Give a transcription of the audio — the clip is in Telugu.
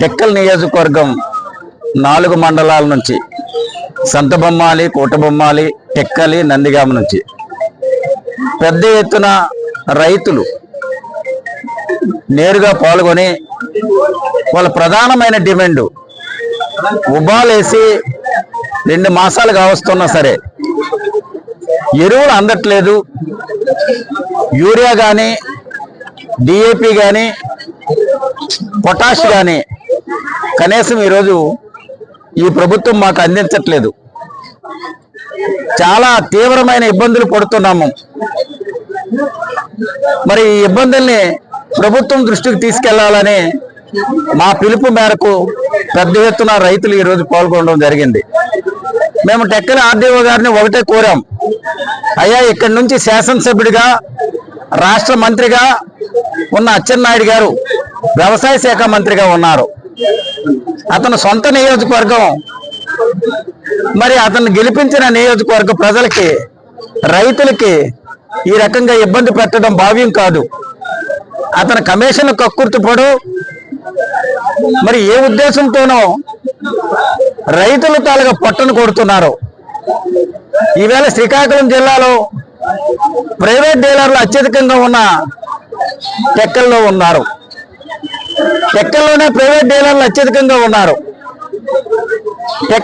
టెక్కల్ నియోజకవర్గం నాలుగు మండలాల నుంచి సంతబొమ్మాలి కోటబొమ్మాలి టెక్కలి నందిగామ నుంచి. పెద్ద ఎత్తున రైతులు నేరుగా పాల్గొని వాళ్ళ ప్రధానమైన డిమాండ్ ఉబాలేసి రెండు మాసాలు కావస్తున్నా సరే ఎరువులు అందట్లేదు. యూరియా కానీ డిఏపి కానీ పొటాష్ కానీ కనీసం ఈరోజు ఈ ప్రభుత్వం మాకు అందించట్లేదు. చాలా తీవ్రమైన ఇబ్బందులు పడుతున్నాము. మరి ఈ ఇబ్బందుల్ని ప్రభుత్వం దృష్టికి తీసుకెళ్ళాలని మా పిలుపు మేరకు పెద్ద ఎత్తున రైతులు ఈరోజు పాల్గొనడం జరిగింది. మేము టెక్కల ఆర్డీఓ గారిని ఒకటే కోరాం. అయ్యా ఇక్కడి నుంచి శాసనసభ్యుడిగా రాష్ట్ర మంత్రిగా ఉన్న అచ్చెన్నాయుడు గారు వ్యవసాయ శాఖ మంత్రిగా ఉన్నారు. అతను సొంత నియోజకవర్గం. మరి అతను గెలిపించిన నియోజకవర్గ ప్రజలకి రైతులకి ఈ రకంగా ఇబ్బంది పెట్టడం భావ్యం కాదు. అతను కమిషన్ కక్కుర్తిపడు. మరి ఏ ఉద్దేశంతోనో రైతులు తాలుగా పొట్టను కొడుతున్నారు. ఈవేళ శ్రీకాకుళం జిల్లాలో ప్రైవేట్ డీలర్లు అత్యధికంగా ఉన్న టెక్కల్లో ఉన్నారు. టెక్కల్లోనే ప్రైవేట్ డీలర్లు అత్యధికంగా ఉన్నారు. టెక్క